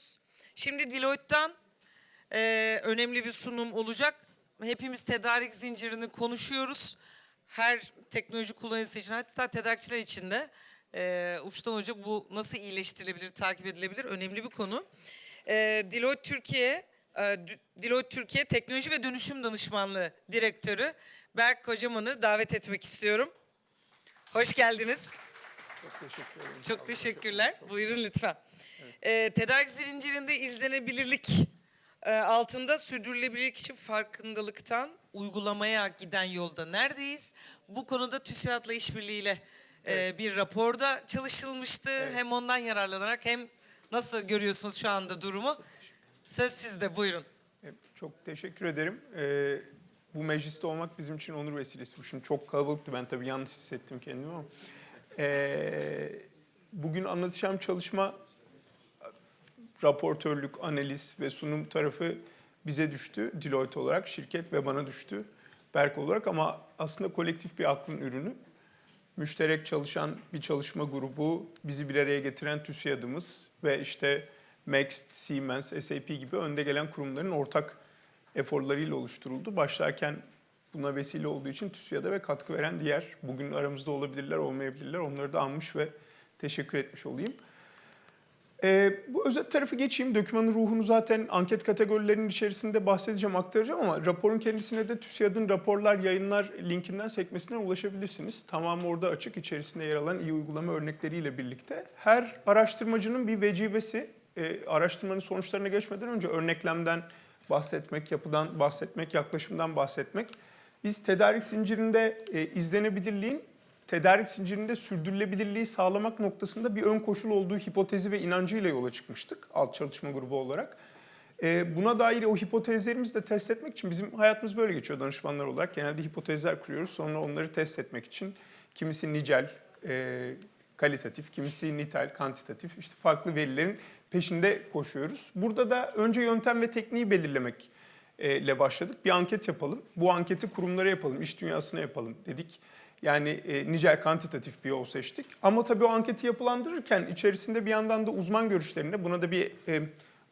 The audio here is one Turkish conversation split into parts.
ediyoruz. Şimdi Deloitte'dan e, önemli bir sunum olacak. Hepimiz tedarik zincirini konuşuyoruz. Her teknoloji kullanıcısı için hatta tedarikçiler için de e, Uçtan Hoca bu nasıl iyileştirilebilir, takip edilebilir önemli bir konu. E, Deloitte Türkiye, e, Deloitte Türkiye Teknoloji ve Dönüşüm Danışmanlığı Direktörü Berk Kocaman'ı davet etmek istiyorum. Hoş geldiniz. Çok teşekkür ederim. Çok teşekkürler. Buyurun lütfen. Ee, tedarik zincirinde izlenebilirlik e, altında sürdürülebilirlik için farkındalıktan uygulamaya giden yolda neredeyiz? Bu konuda TÜSİAD'la işbirliğiyle e, bir raporda çalışılmıştı. Hem ondan yararlanarak hem nasıl görüyorsunuz şu anda durumu? Söz sizde buyurun. E, Çok teşekkür ederim. Ee, bu mecliste olmak bizim için onur vesilesi. Bu şimdi çok kalabalıktı. Ben tabii yanlış hissettim kendimi ama. Ee, bugün anlatacağım çalışma raportörlük, analiz ve sunum tarafı bize düştü. Deloitte olarak, şirket ve bana düştü. Berk olarak ama aslında kolektif bir aklın ürünü. Müşterek çalışan bir çalışma grubu, bizi bir araya getiren TÜSİAD'ımız ve işte Next, Siemens, SAP gibi önde gelen kurumların ortak eforlarıyla oluşturuldu. Başlarken buna vesile olduğu için TÜSİAD'a ve katkı veren diğer, bugün aramızda olabilirler, olmayabilirler. Onları da anmış ve teşekkür etmiş olayım. Ee, bu özet tarafı geçeyim. Dokümanın ruhunu zaten anket kategorilerinin içerisinde bahsedeceğim, aktaracağım ama raporun kendisine de TÜSİAD'ın raporlar, yayınlar linkinden sekmesinden ulaşabilirsiniz. Tamamı orada açık, içerisinde yer alan iyi uygulama örnekleriyle birlikte. Her araştırmacının bir vecibesi, e, araştırmanın sonuçlarına geçmeden önce örneklemden bahsetmek, yapıdan bahsetmek, yaklaşımdan bahsetmek. Biz tedarik zincirinde e, izlenebilirliğin tedarik zincirinde sürdürülebilirliği sağlamak noktasında bir ön koşul olduğu hipotezi ve inancıyla yola çıkmıştık alt çalışma grubu olarak. Ee, Buna dair o hipotezlerimizi de test etmek için bizim hayatımız böyle geçiyor danışmanlar olarak. Genelde hipotezler kuruyoruz sonra onları test etmek için kimisi nicel, e, kalitatif, kimisi nitel, kantitatif işte farklı verilerin peşinde koşuyoruz. Burada da önce yöntem ve tekniği belirlemek e, ile başladık. Bir anket yapalım. Bu anketi kurumlara yapalım, iş dünyasına yapalım dedik. Yani e, nicel kantitatif bir yol seçtik. Ama tabii o anketi yapılandırırken içerisinde bir yandan da uzman görüşlerine, buna da bir e,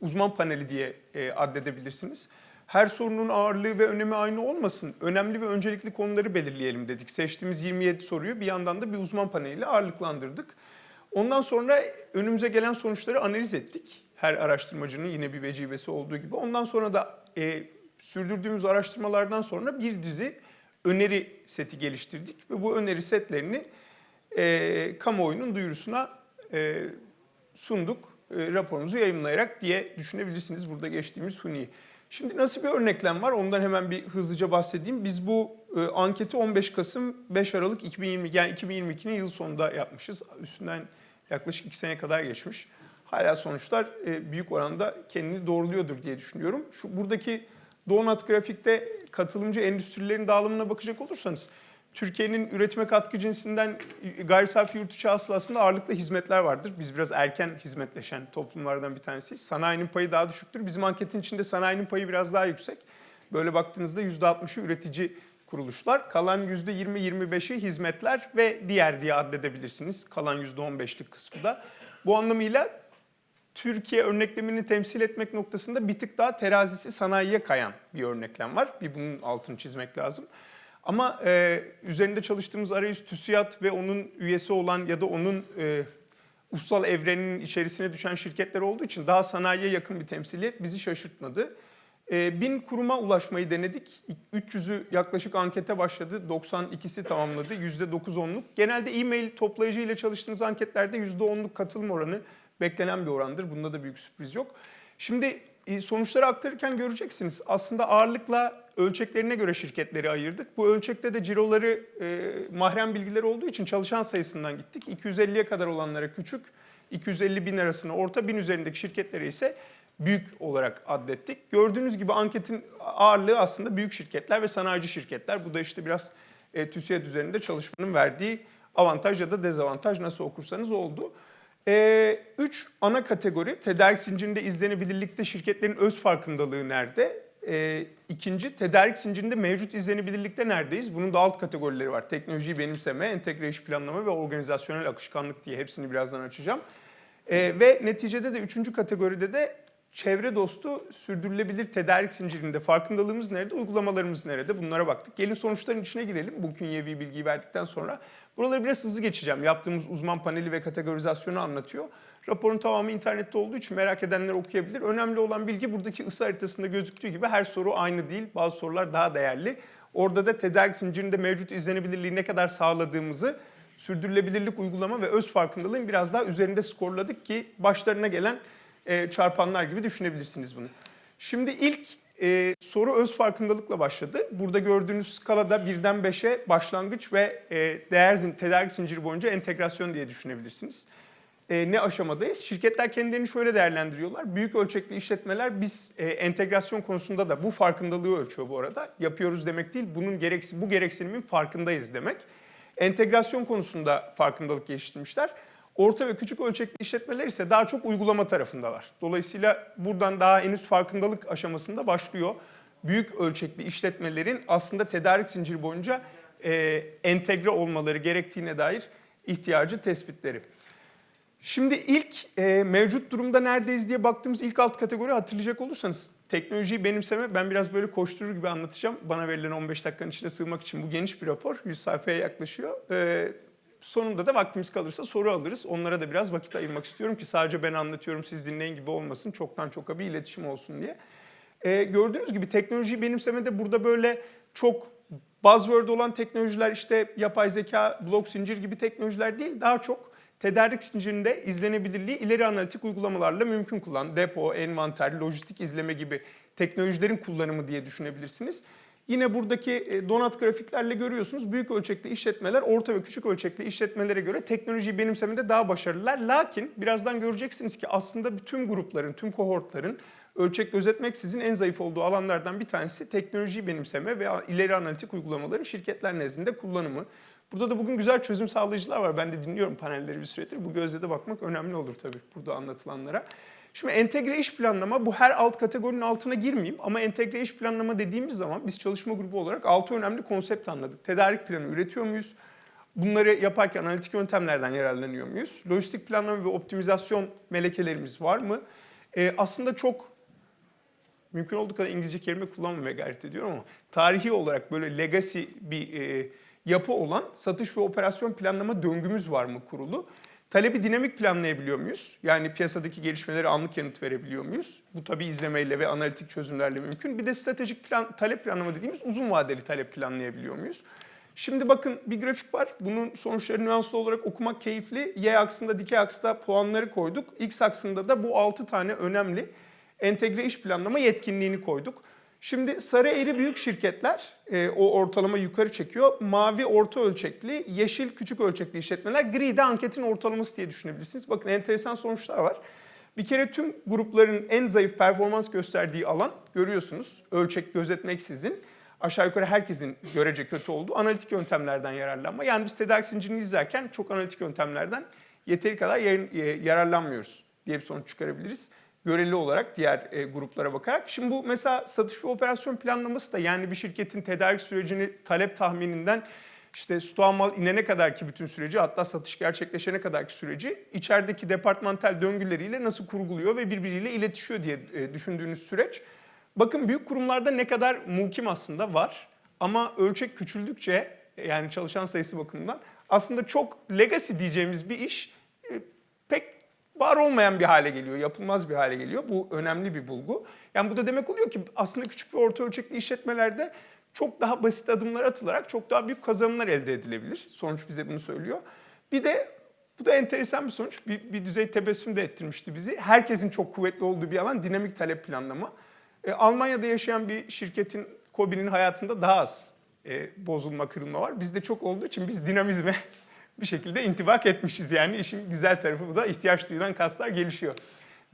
uzman paneli diye e, addedebilirsiniz. Her sorunun ağırlığı ve önemi aynı olmasın. Önemli ve öncelikli konuları belirleyelim dedik. Seçtiğimiz 27 soruyu bir yandan da bir uzman paneliyle ağırlıklandırdık. Ondan sonra önümüze gelen sonuçları analiz ettik. Her araştırmacının yine bir vecibesi olduğu gibi. Ondan sonra da e, sürdürdüğümüz araştırmalardan sonra bir dizi öneri seti geliştirdik ve bu öneri setlerini e, kamuoyunun duyurusuna e, sunduk. E, raporumuzu yayınlayarak diye düşünebilirsiniz burada geçtiğimiz huniyi. Şimdi nasıl bir örneklem var ondan hemen bir hızlıca bahsedeyim. Biz bu e, anketi 15 Kasım 5 Aralık 2020 yani 2022'nin yıl sonunda yapmışız. Üstünden yaklaşık 2 sene kadar geçmiş. Hala sonuçlar e, büyük oranda kendini doğruluyordur diye düşünüyorum. Şu buradaki donut grafikte katılımcı endüstrilerin dağılımına bakacak olursanız Türkiye'nin üretime katkı cinsinden gayri safi yurt içi hasılı aslında ağırlıklı hizmetler vardır. Biz biraz erken hizmetleşen toplumlardan bir tanesiyiz. Sanayinin payı daha düşüktür. Bizim anketin içinde sanayinin payı biraz daha yüksek. Böyle baktığınızda %60'ı üretici kuruluşlar. Kalan %20-25'i hizmetler ve diğer diye addedebilirsiniz. Kalan %15'lik kısmı da. Bu anlamıyla Türkiye örneklemini temsil etmek noktasında bir tık daha terazisi sanayiye kayan bir örneklem var. Bir bunun altını çizmek lazım. Ama e, üzerinde çalıştığımız arayüz TÜSİAD ve onun üyesi olan ya da onun e, ulusal evrenin içerisine düşen şirketler olduğu için daha sanayiye yakın bir temsiliyet bizi şaşırtmadı. E, bin kuruma ulaşmayı denedik. 300'ü yaklaşık ankete başladı. 92'si tamamladı. %9-10'luk. Genelde e-mail toplayıcı ile çalıştığınız anketlerde %10'luk katılım oranı beklenen bir orandır. Bunda da büyük sürpriz yok. Şimdi e, sonuçları aktarırken göreceksiniz. Aslında ağırlıkla ölçeklerine göre şirketleri ayırdık. Bu ölçekte de ciroları e, mahrem bilgileri olduğu için çalışan sayısından gittik. 250'ye kadar olanlara küçük, 250 bin arasına orta, bin üzerindeki şirketlere ise büyük olarak addettik. Gördüğünüz gibi anketin ağırlığı aslında büyük şirketler ve sanayici şirketler. Bu da işte biraz e, TÜSİAD üzerinde çalışmanın verdiği avantaj ya da dezavantaj nasıl okursanız oldu. Ee, üç ana kategori tedarik zincirinde izlenebilirlikte şirketlerin öz farkındalığı nerede? Ee, ikinci tedarik zincirinde mevcut izlenebilirlikte neredeyiz? Bunun da alt kategorileri var. Teknolojiyi benimseme, entegre iş planlama ve organizasyonel akışkanlık diye hepsini birazdan açacağım. E, ve neticede de üçüncü kategoride de çevre dostu sürdürülebilir tedarik zincirinde farkındalığımız nerede, uygulamalarımız nerede bunlara baktık. Gelin sonuçların içine girelim bu künyevi bilgiyi verdikten sonra. Buraları biraz hızlı geçeceğim. Yaptığımız uzman paneli ve kategorizasyonu anlatıyor. Raporun tamamı internette olduğu için merak edenler okuyabilir. Önemli olan bilgi buradaki ısı haritasında gözüktüğü gibi her soru aynı değil. Bazı sorular daha değerli. Orada da tedarik zincirinde mevcut izlenebilirliği ne kadar sağladığımızı sürdürülebilirlik uygulama ve öz farkındalığın biraz daha üzerinde skorladık ki başlarına gelen e, çarpanlar gibi düşünebilirsiniz bunu. Şimdi ilk e, soru öz farkındalıkla başladı. Burada gördüğünüz skalada birden 5'e başlangıç ve e, değer zin, tedarik zinciri boyunca entegrasyon diye düşünebilirsiniz. E, ne aşamadayız? Şirketler kendilerini şöyle değerlendiriyorlar. Büyük ölçekli işletmeler biz e, entegrasyon konusunda da bu farkındalığı ölçüyor bu arada. Yapıyoruz demek değil, bunun gereksi, bu gereksinimin farkındayız demek. Entegrasyon konusunda farkındalık geliştirmişler. Orta ve küçük ölçekli işletmeler ise daha çok uygulama tarafındalar. Dolayısıyla buradan daha henüz farkındalık aşamasında başlıyor. Büyük ölçekli işletmelerin aslında tedarik zinciri boyunca e, entegre olmaları gerektiğine dair ihtiyacı tespitleri. Şimdi ilk e, mevcut durumda neredeyiz diye baktığımız ilk alt kategori hatırlayacak olursanız teknolojiyi benimseme ben biraz böyle koşturur gibi anlatacağım. Bana verilen 15 dakikanın içine sığmak için bu geniş bir rapor 100 sayfaya yaklaşıyor. E, sonunda da vaktimiz kalırsa soru alırız. Onlara da biraz vakit ayırmak istiyorum ki sadece ben anlatıyorum siz dinleyin gibi olmasın. Çoktan çoka bir iletişim olsun diye. E, gördüğünüz gibi teknolojiyi benimsemede burada böyle çok buzzword olan teknolojiler işte yapay zeka, blok zincir gibi teknolojiler değil. Daha çok tedarik zincirinde izlenebilirliği ileri analitik uygulamalarla mümkün kılan depo, envanter, lojistik izleme gibi teknolojilerin kullanımı diye düşünebilirsiniz. Yine buradaki e, donat grafiklerle görüyorsunuz büyük ölçekli işletmeler orta ve küçük ölçekli işletmelere göre teknolojiyi benimsemede daha başarılılar. Lakin birazdan göreceksiniz ki aslında bütün grupların, tüm kohortların ölçek gözetmeksizin en zayıf olduğu alanlardan bir tanesi teknolojiyi benimseme ve ileri analitik uygulamaların şirketler nezdinde kullanımı. Burada da bugün güzel çözüm sağlayıcılar var. Ben de dinliyorum panelleri bir süredir. Bu gözle de bakmak önemli olur tabii burada anlatılanlara. Şimdi entegre iş planlama bu her alt kategorinin altına girmeyeyim ama entegre iş planlama dediğimiz zaman biz çalışma grubu olarak altı önemli konsept anladık. Tedarik planı üretiyor muyuz? Bunları yaparken analitik yöntemlerden yararlanıyor muyuz? Lojistik planlama ve optimizasyon melekelerimiz var mı? Ee, aslında çok mümkün olduğu kadar İngilizce kelime kullanmamaya gayret ediyorum ama tarihi olarak böyle legacy bir e, yapı olan satış ve operasyon planlama döngümüz var mı kurulu? Talebi dinamik planlayabiliyor muyuz? Yani piyasadaki gelişmelere anlık yanıt verebiliyor muyuz? Bu tabii izlemeyle ve analitik çözümlerle mümkün. Bir de stratejik plan, talep planlama dediğimiz uzun vadeli talep planlayabiliyor muyuz? Şimdi bakın bir grafik var. Bunun sonuçları nüanslı olarak okumak keyifli. Y aksında, dikey aksta puanları koyduk. X aksında da bu 6 tane önemli entegre iş planlama yetkinliğini koyduk. Şimdi sarı eğri büyük şirketler e, o ortalama yukarı çekiyor. Mavi orta ölçekli, yeşil küçük ölçekli işletmeler, gri de anketin ortalaması diye düşünebilirsiniz. Bakın enteresan sonuçlar var. Bir kere tüm grupların en zayıf performans gösterdiği alan görüyorsunuz. Ölçek gözetmeksizin aşağı yukarı herkesin görece kötü olduğu analitik yöntemlerden yararlanma. Yani biz tedarik zincirini izlerken çok analitik yöntemlerden yeteri kadar yararlanmıyoruz diye bir sonuç çıkarabiliriz göreli olarak diğer e, gruplara bakarak. Şimdi bu mesela satış ve operasyon planlaması da yani bir şirketin tedarik sürecini talep tahmininden işte stoğa mal inene kadar ki bütün süreci hatta satış gerçekleşene kadarki süreci içerideki departmantal döngüleriyle nasıl kurguluyor ve birbiriyle iletişiyor diye e, düşündüğünüz süreç. Bakın büyük kurumlarda ne kadar muhkim aslında var ama ölçek küçüldükçe yani çalışan sayısı bakımından aslında çok legacy diyeceğimiz bir iş var olmayan bir hale geliyor, yapılmaz bir hale geliyor. Bu önemli bir bulgu. Yani bu da demek oluyor ki aslında küçük ve orta ölçekli işletmelerde çok daha basit adımlar atılarak çok daha büyük kazanımlar elde edilebilir. Sonuç bize bunu söylüyor. Bir de bu da enteresan bir sonuç. Bir, bir düzey tebessüm de ettirmişti bizi. Herkesin çok kuvvetli olduğu bir alan dinamik talep planlama. E, Almanya'da yaşayan bir şirketin, Kobi'nin hayatında daha az e, bozulma, kırılma var. Bizde çok olduğu için biz dinamizme bir şekilde intibak etmişiz yani. işin güzel tarafı bu da ihtiyaç duyulan kaslar gelişiyor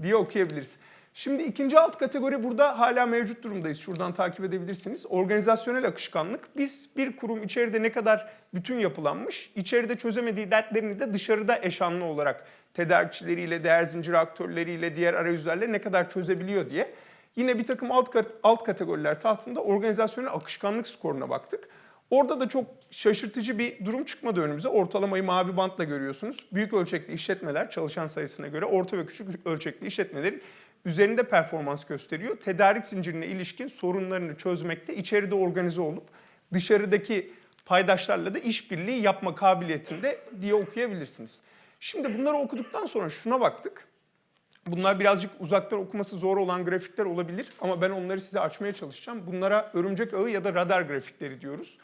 diye okuyabiliriz. Şimdi ikinci alt kategori burada hala mevcut durumdayız. Şuradan takip edebilirsiniz. Organizasyonel akışkanlık. Biz bir kurum içeride ne kadar bütün yapılanmış, içeride çözemediği dertlerini de dışarıda eşanlı olarak tedarikçileriyle, değer zinciri aktörleriyle, diğer arayüzlerle ne kadar çözebiliyor diye. Yine bir takım alt, alt kategoriler tahtında organizasyonel akışkanlık skoruna baktık. Orada da çok şaşırtıcı bir durum çıkmadı önümüze. Ortalamayı mavi bantla görüyorsunuz. Büyük ölçekli işletmeler çalışan sayısına göre orta ve küçük ölçekli işletmelerin üzerinde performans gösteriyor. Tedarik zincirine ilişkin sorunlarını çözmekte içeride organize olup dışarıdaki paydaşlarla da işbirliği yapma kabiliyetinde diye okuyabilirsiniz. Şimdi bunları okuduktan sonra şuna baktık. Bunlar birazcık uzaktan okuması zor olan grafikler olabilir ama ben onları size açmaya çalışacağım. Bunlara örümcek ağı ya da radar grafikleri diyoruz.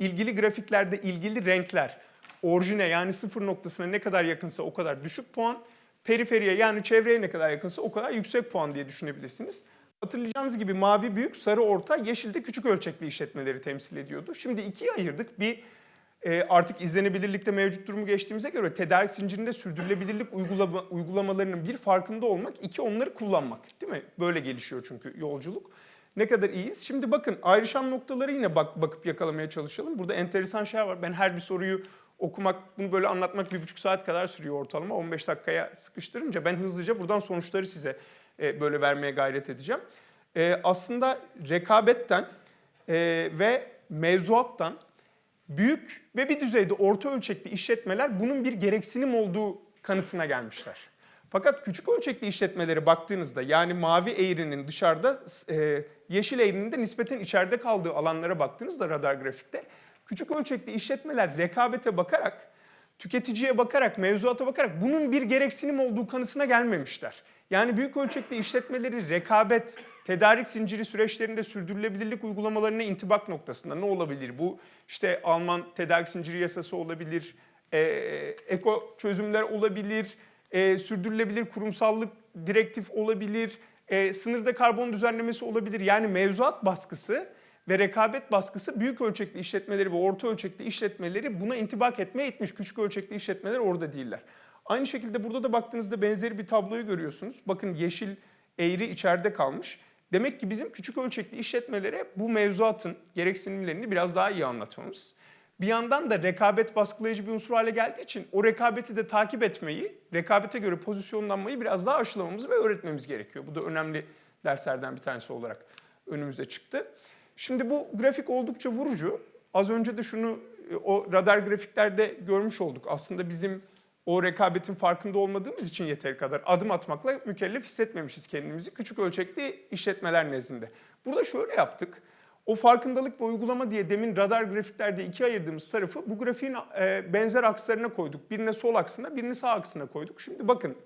İlgili grafiklerde ilgili renkler orijine yani sıfır noktasına ne kadar yakınsa o kadar düşük puan, periferiye yani çevreye ne kadar yakınsa o kadar yüksek puan diye düşünebilirsiniz. Hatırlayacağınız gibi mavi büyük, sarı orta, yeşil de küçük ölçekli işletmeleri temsil ediyordu. Şimdi ikiye ayırdık. Bir e, artık izlenebilirlikte mevcut durumu geçtiğimize göre tedarik zincirinde sürdürülebilirlik uygulama, uygulamalarının bir farkında olmak, iki onları kullanmak değil mi? Böyle gelişiyor çünkü yolculuk. Ne kadar iyiyiz? Şimdi bakın ayrışan noktaları yine bak, bakıp yakalamaya çalışalım. Burada enteresan şey var. Ben her bir soruyu okumak, bunu böyle anlatmak bir buçuk saat kadar sürüyor ortalama. 15 dakikaya sıkıştırınca ben hızlıca buradan sonuçları size e, böyle vermeye gayret edeceğim. E, aslında rekabetten e, ve mevzuattan büyük ve bir düzeyde orta ölçekli işletmeler bunun bir gereksinim olduğu kanısına gelmişler. Fakat küçük ölçekli işletmelere baktığınızda yani mavi eğrinin dışarıda, e, yeşil eğrinin de nispeten içeride kaldığı alanlara baktığınızda radar grafikte küçük ölçekli işletmeler rekabete bakarak, tüketiciye bakarak, mevzuata bakarak bunun bir gereksinim olduğu kanısına gelmemişler. Yani büyük ölçekli işletmeleri rekabet, tedarik zinciri süreçlerinde sürdürülebilirlik uygulamalarına intibak noktasında ne olabilir? Bu işte Alman tedarik zinciri yasası olabilir, e, eko çözümler olabilir, e, sürdürülebilir kurumsallık direktif olabilir, e, sınırda karbon düzenlemesi olabilir. Yani mevzuat baskısı ve rekabet baskısı büyük ölçekli işletmeleri ve orta ölçekli işletmeleri buna intibak etmeye itmiş. Küçük ölçekli işletmeler orada değiller. Aynı şekilde burada da baktığınızda benzeri bir tabloyu görüyorsunuz. Bakın yeşil eğri içeride kalmış. Demek ki bizim küçük ölçekli işletmelere bu mevzuatın gereksinimlerini biraz daha iyi anlatmamız. Bir yandan da rekabet baskılayıcı bir unsur hale geldiği için o rekabeti de takip etmeyi, rekabete göre pozisyonlanmayı biraz daha aşılamamız ve öğretmemiz gerekiyor. Bu da önemli derslerden bir tanesi olarak önümüze çıktı. Şimdi bu grafik oldukça vurucu. Az önce de şunu e, o radar grafiklerde görmüş olduk. Aslında bizim o rekabetin farkında olmadığımız için yeteri kadar adım atmakla mükellef hissetmemişiz kendimizi küçük ölçekli işletmeler nezdinde. Burada şöyle yaptık. O farkındalık ve uygulama diye demin radar grafiklerde ikiye ayırdığımız tarafı bu grafiğin e, benzer akslarına koyduk. Birine sol aksına, birini sağ aksına koyduk. Şimdi bakın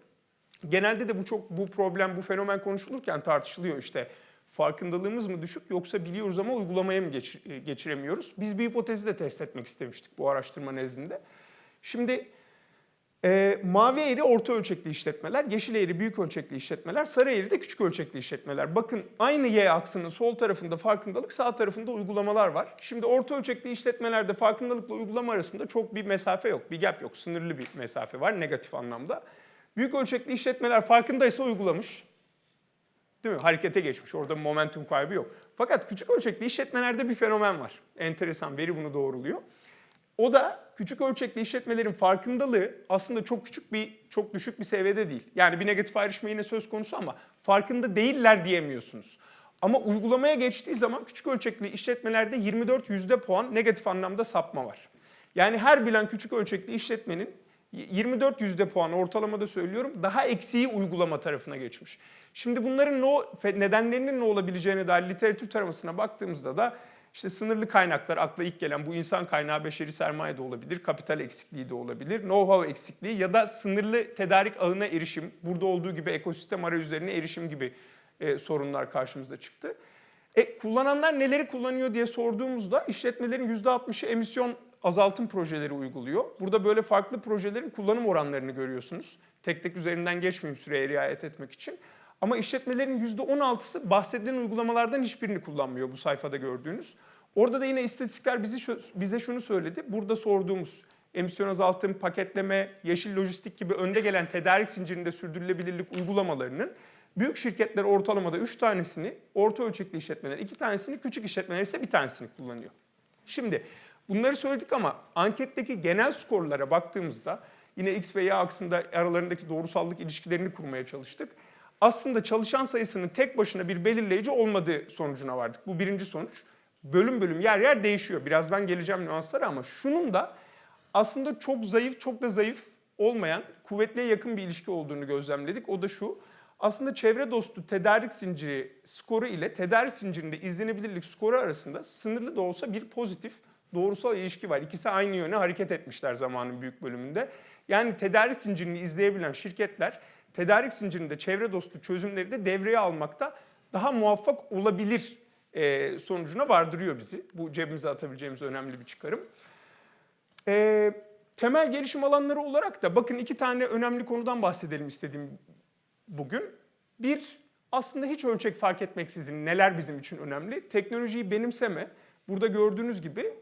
genelde de bu çok bu problem, bu fenomen konuşulurken tartışılıyor işte. Farkındalığımız mı düşük yoksa biliyoruz ama uygulamaya mı geçir- geçiremiyoruz? Biz bir hipotezi de test etmek istemiştik bu araştırma nezdinde. Şimdi e, mavi eğri orta ölçekli işletmeler, yeşil eğri büyük ölçekli işletmeler, sarı eğri de küçük ölçekli işletmeler. Bakın aynı y aksının sol tarafında farkındalık, sağ tarafında uygulamalar var. Şimdi orta ölçekli işletmelerde farkındalıkla uygulama arasında çok bir mesafe yok, bir gap yok, sınırlı bir mesafe var negatif anlamda. Büyük ölçekli işletmeler farkındaysa uygulamış. Değil mi? Harekete geçmiş. Orada momentum kaybı yok. Fakat küçük ölçekli işletmelerde bir fenomen var. Enteresan. Veri bunu doğruluyor. O da küçük ölçekli işletmelerin farkındalığı aslında çok küçük bir, çok düşük bir seviyede değil. Yani bir negatif ayrışma yine söz konusu ama farkında değiller diyemiyorsunuz. Ama uygulamaya geçtiği zaman küçük ölçekli işletmelerde 24 yüzde puan negatif anlamda sapma var. Yani her bilen küçük ölçekli işletmenin 24 yüzde puan ortalamada söylüyorum daha eksiği uygulama tarafına geçmiş. Şimdi bunların ne, nedenlerinin ne olabileceğine dair literatür taramasına baktığımızda da işte sınırlı kaynaklar akla ilk gelen bu insan kaynağı beşeri sermaye de olabilir, kapital eksikliği de olabilir, know-how eksikliği ya da sınırlı tedarik ağına erişim, burada olduğu gibi ekosistem arayüzlerine erişim gibi e, sorunlar karşımıza çıktı. E, kullananlar neleri kullanıyor diye sorduğumuzda işletmelerin %60'ı emisyon azaltım projeleri uyguluyor. Burada böyle farklı projelerin kullanım oranlarını görüyorsunuz. Tek tek üzerinden geçmeyeyim süreye riayet etmek için. Ama işletmelerin %16'sı bahsedilen uygulamalardan hiçbirini kullanmıyor bu sayfada gördüğünüz. Orada da yine istatistikler bizi bize şunu söyledi. Burada sorduğumuz emisyon azaltım, paketleme, yeşil lojistik gibi önde gelen tedarik zincirinde sürdürülebilirlik uygulamalarının büyük şirketler ortalamada 3 tanesini, orta ölçekli işletmeler 2 tanesini, küçük işletmeler ise bir tanesini kullanıyor. Şimdi bunları söyledik ama anketteki genel skorlara baktığımızda yine X ve Y aksında aralarındaki doğrusallık ilişkilerini kurmaya çalıştık. Aslında çalışan sayısının tek başına bir belirleyici olmadığı sonucuna vardık. Bu birinci sonuç. bölüm bölüm yer yer değişiyor. Birazdan geleceğim nüanslara ama şunun da aslında çok zayıf, çok da zayıf olmayan, kuvvetliye yakın bir ilişki olduğunu gözlemledik. O da şu, aslında çevre dostu tedarik zinciri skoru ile tedarik zincirinde izlenebilirlik skoru arasında sınırlı da olsa bir pozitif doğrusal ilişki var. İkisi aynı yöne hareket etmişler zamanın büyük bölümünde. Yani tedarik zincirini izleyebilen şirketler tedarik zincirinde çevre dostu çözümleri de devreye almakta daha muvaffak olabilir e, sonucuna vardırıyor bizi. Bu cebimize atabileceğimiz önemli bir çıkarım. E, temel gelişim alanları olarak da bakın iki tane önemli konudan bahsedelim istediğim bugün. Bir, aslında hiç ölçek fark etmeksizin neler bizim için önemli? Teknolojiyi benimseme. Burada gördüğünüz gibi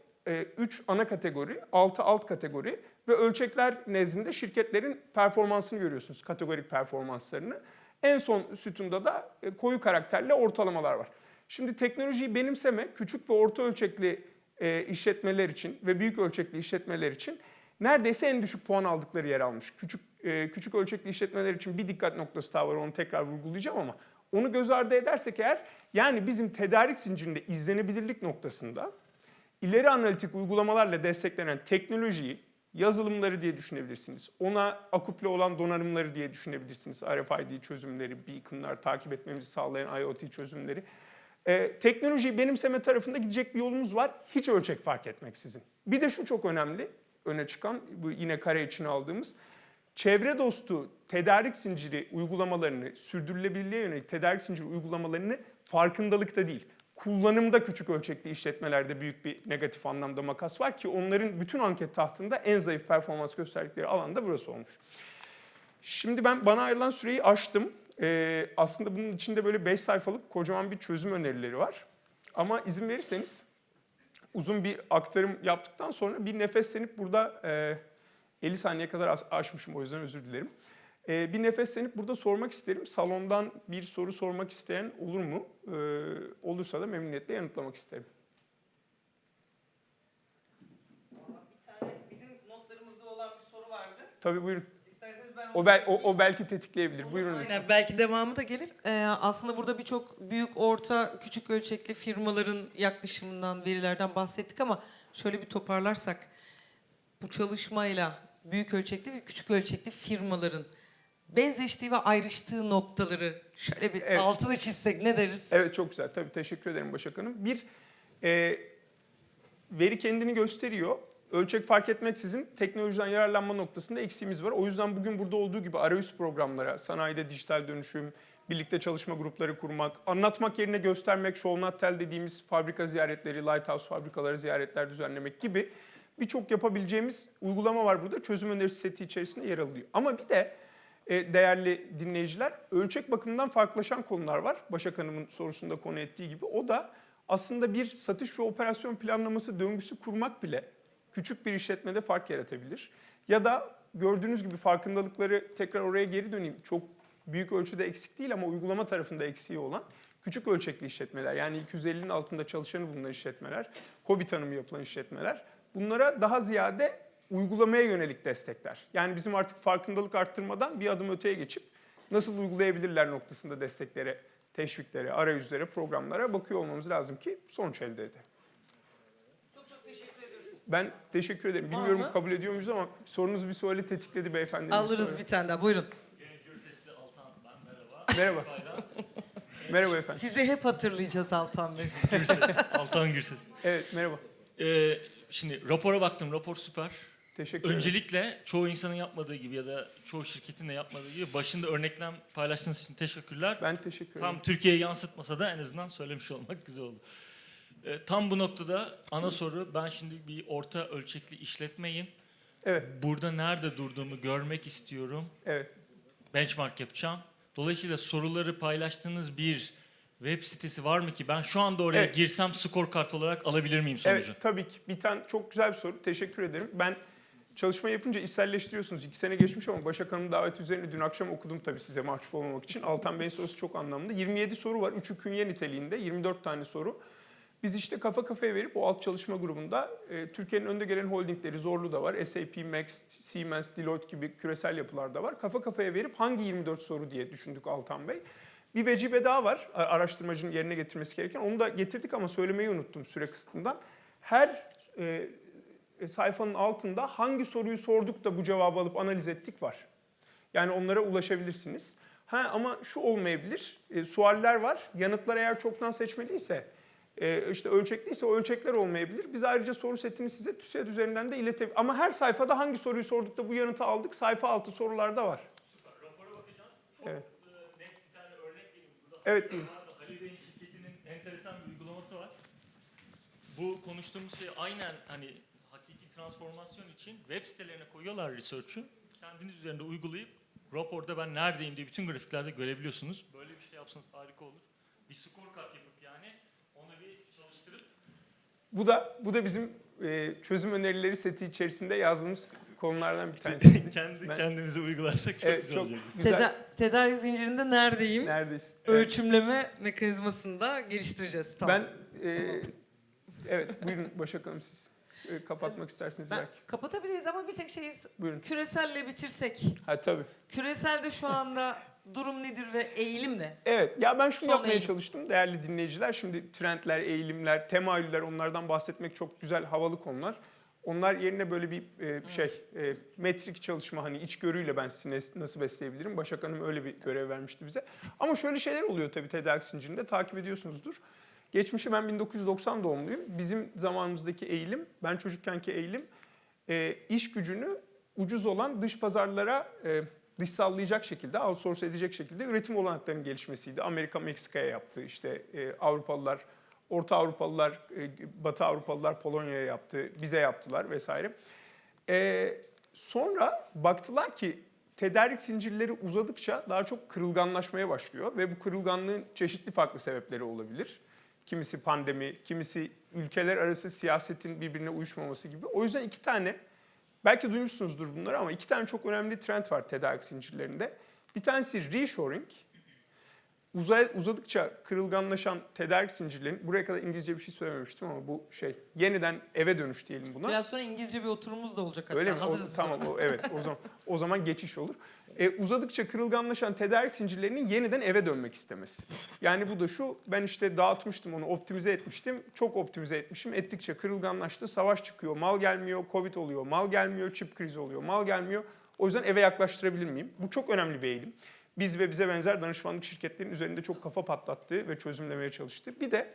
3 ana kategori, 6 alt kategori ve ölçekler nezdinde şirketlerin performansını görüyorsunuz, kategorik performanslarını. En son sütunda da e, koyu karakterle ortalamalar var. Şimdi teknolojiyi benimseme küçük ve orta ölçekli e, işletmeler için ve büyük ölçekli işletmeler için neredeyse en düşük puan aldıkları yer almış. Küçük e, küçük ölçekli işletmeler için bir dikkat noktası daha var onu tekrar vurgulayacağım ama onu göz ardı edersek eğer yani bizim tedarik zincirinde izlenebilirlik noktasında ileri analitik uygulamalarla desteklenen teknolojiyi yazılımları diye düşünebilirsiniz. Ona akuple olan donanımları diye düşünebilirsiniz. RFID çözümleri, beaconlar, takip etmemizi sağlayan IoT çözümleri. Ee, teknolojiyi benimseme tarafında gidecek bir yolumuz var. Hiç ölçek fark etmeksizin. Bir de şu çok önemli, öne çıkan, bu yine kare için aldığımız. Çevre dostu tedarik zinciri uygulamalarını, sürdürülebilirliğe yönelik tedarik zinciri uygulamalarını farkındalıkta değil, kullanımda küçük ölçekli işletmelerde büyük bir negatif anlamda makas var ki onların bütün anket tahtında en zayıf performans gösterdikleri alanda burası olmuş. Şimdi ben bana ayrılan süreyi aştım. Ee, aslında bunun içinde böyle 5 sayfalık kocaman bir çözüm önerileri var. Ama izin verirseniz uzun bir aktarım yaptıktan sonra bir nefeslenip burada e, 50 saniye kadar aş- aşmışım o yüzden özür dilerim. E, bir nefeslenip burada sormak isterim. Salondan bir soru sormak isteyen olur mu? E, olursa da memnuniyetle yanıtlamak isterim. Bir tane bizim notlarımızda olan bir soru vardı. Tabii buyurun. İsterseniz ben O, bel, o, o belki tetikleyebilir. Buyurun lütfen. Aynen, belki devamı da gelir. Ee, aslında burada birçok büyük, orta, küçük ölçekli firmaların yaklaşımından, verilerden bahsettik ama şöyle bir toparlarsak bu çalışmayla büyük ölçekli ve küçük ölçekli firmaların benzeştiği ve ayrıştığı noktaları şöyle bir Evet. altını çizsek ne deriz? Evet çok güzel. Tabii teşekkür ederim Başak Hanım. Bir, e, veri kendini gösteriyor. Ölçek fark etmeksizin teknolojiden yararlanma noktasında eksiğimiz var. O yüzden bugün burada olduğu gibi arayüz programlara, sanayide dijital dönüşüm, birlikte çalışma grupları kurmak, anlatmak yerine göstermek, show not tell dediğimiz fabrika ziyaretleri, lighthouse fabrikaları ziyaretler düzenlemek gibi birçok yapabileceğimiz uygulama var burada. Çözüm önerisi seti içerisinde yer alıyor. Ama bir de değerli dinleyiciler ölçek bakımından farklılaşan konular var. Başak Hanım'ın sorusunda konu ettiği gibi. O da aslında bir satış ve operasyon planlaması döngüsü kurmak bile küçük bir işletmede fark yaratabilir. Ya da gördüğünüz gibi farkındalıkları tekrar oraya geri döneyim. Çok büyük ölçüde eksik değil ama uygulama tarafında eksiği olan küçük ölçekli işletmeler yani 250'nin altında çalışanı bulunan işletmeler, KOBİ tanımı yapılan işletmeler bunlara daha ziyade uygulamaya yönelik destekler. Yani bizim artık farkındalık arttırmadan bir adım öteye geçip nasıl uygulayabilirler noktasında desteklere, teşviklere, arayüzlere, programlara bakıyor olmamız lazım ki sonuç elde edelim. Çok çok teşekkür ediyoruz. Ben teşekkür ederim. Var Bilmiyorum mı? kabul ediyor muyuz ama sorunuz bir suali tetikledi beyefendi. Alırız bir tane daha buyurun. Gene gür sesli Altan ben merhaba. Merhaba. Saydan. Merhaba efendim. Sizi hep hatırlayacağız Altan Bey. Gürses. Altan Gürses. Evet merhaba. Ee, şimdi rapora baktım. Rapor süper. Teşekkür ederim. Öncelikle çoğu insanın yapmadığı gibi ya da çoğu şirketin de yapmadığı gibi başında örneklem paylaştığınız için teşekkürler. Ben teşekkür ederim. Tam Türkiye'ye yansıtmasa da en azından söylemiş olmak güzel oldu. Ee, tam bu noktada ana soru ben şimdi bir orta ölçekli işletmeyim. Evet, Burada nerede durduğumu görmek istiyorum. evet. benchmark yapacağım. Dolayısıyla soruları paylaştığınız bir web sitesi var mı ki ben şu anda oraya Evet. girsem skor kart olarak alabilir miyim sonucu? Evet tabii ki. Bir tane çok güzel bir soru. Teşekkür ederim. Ben çalışma yapınca içselleştiriyorsunuz. İki sene geçmiş ama Başak Hanım davet üzerine dün akşam okudum tabii size mahcup olmamak için. Altan Bey'in sorusu çok anlamlı. 27 soru var. Üçü künye niteliğinde. 24 tane soru. Biz işte kafa kafaya verip o alt çalışma grubunda e, Türkiye'nin önde gelen holdingleri Zorlu da var. SAP, Max, Siemens, Deloitte gibi küresel yapılar da var. Kafa kafaya verip hangi 24 soru diye düşündük Altan Bey. Bir vecibe daha var araştırmacının yerine getirmesi gereken. Onu da getirdik ama söylemeyi unuttum süre kısıtından. Her e, sayfanın altında hangi soruyu sorduk da bu cevabı alıp analiz ettik var. Yani onlara ulaşabilirsiniz. Ha ama şu olmayabilir. E, sualler var. Yanıtlar eğer çoktan seçmeliyse, e, işte ölçekliyse o ölçekler olmayabilir. Biz ayrıca soru setini size TÜSEAD üzerinden de iletebiliriz. Ama her sayfada hangi soruyu sorduk da bu yanıtı aldık sayfa altı sorularda var. Rapora bakacağım. Çok Evet. e, net bir tane örnek vereyim. Burada Evet, Halil Bey'in şirketinin enteresan bir uygulaması var. Bu konuştuğumuz şey aynen hani transformasyon için web sitelerine koyuyorlar research'ü. Kendiniz üzerinde uygulayıp raporda ben neredeyim diye bütün grafiklerde görebiliyorsunuz. Böyle bir şey yapsanız harika olur. Bir scorecard yapıp yani onu bir çalıştırıp Bu da bu da bizim e, çözüm önerileri seti içerisinde yazdığımız konulardan bir tanesi. kendi Ben- kendimize uygularsak çok Evet, güzel çok olacak. güzel. Teda- tedarik zincirinde neredeyim? Neredeyiz? Evet. Ölçümleme mekanizmasını da geliştireceğiz. Tamam. Ben e, evet buyurun Başak Hanım siz kapatmak isterseniz Ben belki. kapatabiliriz ama bir tek şeyiz. Buyurun. Küreselle bitirsek. Ha tabii. Küreselde şu anda durum nedir ve eğilim ne? Evet ya ben şunu Son yapmaya eğilim. çalıştım değerli dinleyiciler. Şimdi trendler, eğilimler, temayüller onlardan bahsetmek çok güzel havalı konular. Onlar yerine böyle bir e, şey e, metrik çalışma hani içgörüyle ben sizi nasıl besleyebilirim? Başak Hanım öyle bir görev vermişti bize. Ama şöyle şeyler oluyor tabii tedarik zincirinde takip ediyorsunuzdur. Geçmişi ben 1990 doğumluyum. Bizim zamanımızdaki eğilim, ben çocukkenki eğilim e, iş gücünü ucuz olan dış pazarlara e, dışsallayacak şekilde, outsource edecek şekilde üretim olanaklarının gelişmesiydi. Amerika Meksika'ya yaptı, işte e, Avrupalılar, Orta Avrupalılar, e, Batı Avrupalılar Polonya'ya yaptı, bize yaptılar vesaire. E, sonra baktılar ki tedarik zincirleri uzadıkça daha çok kırılganlaşmaya başlıyor ve bu kırılganlığın çeşitli farklı sebepleri olabilir. Kimisi pandemi, kimisi ülkeler arası siyasetin birbirine uyuşmaması gibi. O yüzden iki tane, belki duymuşsunuzdur bunları ama iki tane çok önemli trend var tedarik zincirlerinde. Bir tanesi reshoring, uzay, uzadıkça kırılganlaşan tedarik zincirlerin, buraya kadar İngilizce bir şey söylememiştim ama bu şey, yeniden eve dönüş diyelim buna. Biraz sonra İngilizce bir oturumumuz da olacak hatta. Öyle mi? O- Hazırız biz tamam o, evet o zaman o zaman geçiş olur. E, uzadıkça kırılganlaşan tedarik zincirlerinin yeniden eve dönmek istemesi. Yani bu da şu ben işte dağıtmıştım onu optimize etmiştim. Çok optimize etmişim. Ettikçe kırılganlaştı. Savaş çıkıyor. Mal gelmiyor. Covid oluyor. Mal gelmiyor. Çip krizi oluyor. Mal gelmiyor. O yüzden eve yaklaştırabilir miyim? Bu çok önemli bir eğilim. Biz ve bize benzer danışmanlık şirketlerinin üzerinde çok kafa patlattığı ve çözümlemeye çalıştı. Bir de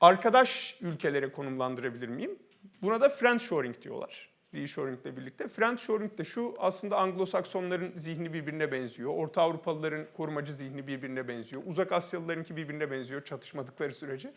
arkadaş ülkelere konumlandırabilir miyim? Buna da friendshoring diyorlar. Reshoring ile birlikte. Friendshoring de şu aslında Anglo-Saksonların zihni birbirine benziyor. Orta Avrupalıların korumacı zihni birbirine benziyor. Uzak Asyalılarınki birbirine benziyor çatışmadıkları sürece.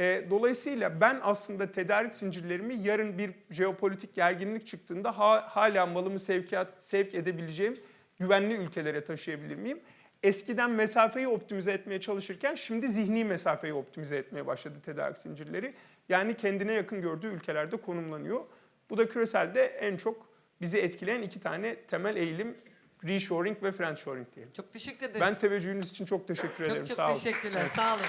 E, dolayısıyla ben aslında tedarik zincirlerimi yarın bir jeopolitik gerginlik çıktığında ha- hala malımı sevkiyat, sevk edebileceğim güvenli ülkelere taşıyabilir miyim? Eskiden mesafeyi optimize etmeye çalışırken şimdi zihni mesafeyi optimize etmeye başladı tedarik zincirleri. Yani kendine yakın gördüğü ülkelerde konumlanıyor. Bu da küreselde en çok bizi etkileyen iki tane temel eğilim reshoring ve friendshoring diye. Çok teşekkür ederiz. Ben teveccühünüz için çok teşekkür ederim. çok çok Sağ olun. teşekkürler. Sağ olun.